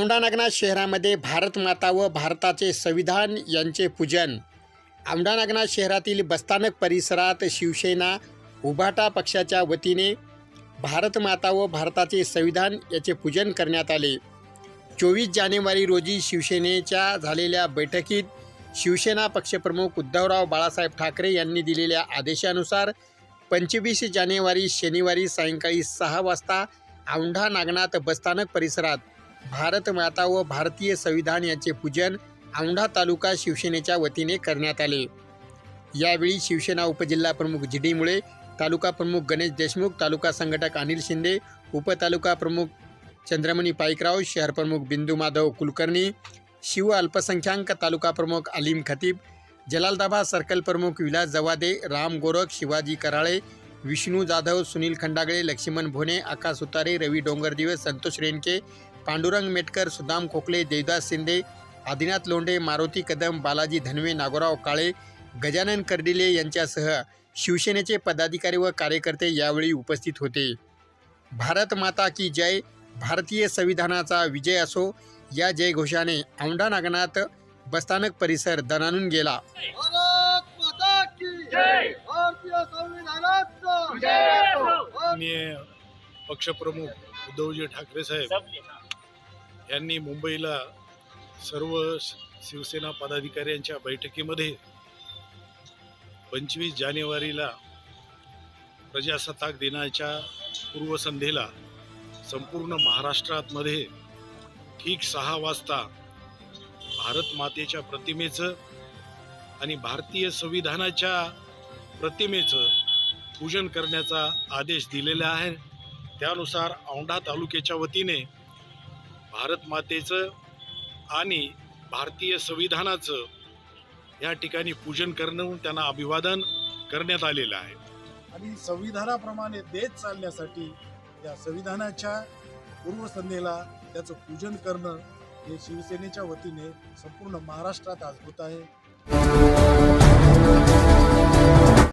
औंढा नागनाथ शहरामध्ये भारत माता व भारताचे संविधान यांचे पूजन. औंढा नागनाथ शहरातील बस्तानक परिसरात शिवसेना उभाटा पक्षाच्या वतीने भारत माता व भारताचे संविधान याचे पूजन करण्यात आले. चोवीस जानेवारी रोजी शिवसेनेच्या झालेल्या बैठकीत शिवसेना पक्षप्रमुख उद्धवराव बाळासाहेब ठाकरे यांनी दिलेल्या आदेशानुसार पंचवीस जानेवारी शनिवारी सायंकाळी सहा वाजता औंढा नागनाथ बस्तानक परिसरात भारत माता व भारतीय संविधान यांचे पूजन औंढा तालुका शिवसेनेच्या वतीने करण्यात आले. यावेळी शिवसेना उपजिल्हा प्रमुख जी डी मुळे तालुका प्रमुख गणेश देशमुख तालुका संघटक अनिल शिंदे उपतालुका प्रमुख चंद्रमणी पाईकराव शहर प्रमुख बिंदू माधव कुलकर्णी शिव अल्पसंख्याक तालुका प्रमुख अलीम खतीब जलालदाबा सर्कल प्रमुख विलास जवादे राम गोरख शिवाजी कराळे विष्णू जाधव सुनील खंडागळे लक्ष्मण भोने आकाश उतारे रवी डोंगरदिवे संतोष रेणके पांडुरंग मेटकर सुदाम खोकले देवदास शिंदे आदिनाथ लोंढे मारुती कदम बालाजी धनवे नागोराव काळे गजानन कर्डिले यांच्यासह शिवसेनेचे पदाधिकारी व कार्यकर्ते यावेळी उपस्थित होते भारत माता की जय भारतीय संविधानाचा विजय असो या जयघोषाने औंढा नागनाथ बसस्थानक परिसर दणानून गेला भारत माता की जय! भारतीय संविधानाचा माननीय पक्षप्रमुख उद्धवजी ठाकरे साहेब यांनी मुंबईला सर्व शिवसेना पदाधिकाऱ्यांच्या बैठकीमध्ये पंचवीस जानेवारीला प्रजासत्ताक दिनाच्या पूर्वसंध्येला संपूर्ण महाराष्ट्रातमध्ये ठीक सहा वाजता भारत मातेच्या प्रतिमेचं आणि भारतीय संविधानाच्या प्रतिमेचं पूजन करण्याचा आदेश दिलेला आहे. त्यानुसार औंढा तालुक्याच्या वतीने भारतमातेचं आणि भारतीय संविधानाचं या ठिकाणी पूजन करणं त्यांना अभिवादन करण्यात आलेलं आहे. आणि संविधानाप्रमाणे देश चालण्यासाठी या संविधानाच्या पूर्वसंध्येला त्याचं पूजन करणं हे शिवसेनेच्या वतीने संपूर्ण महाराष्ट्रात आज होत आहे.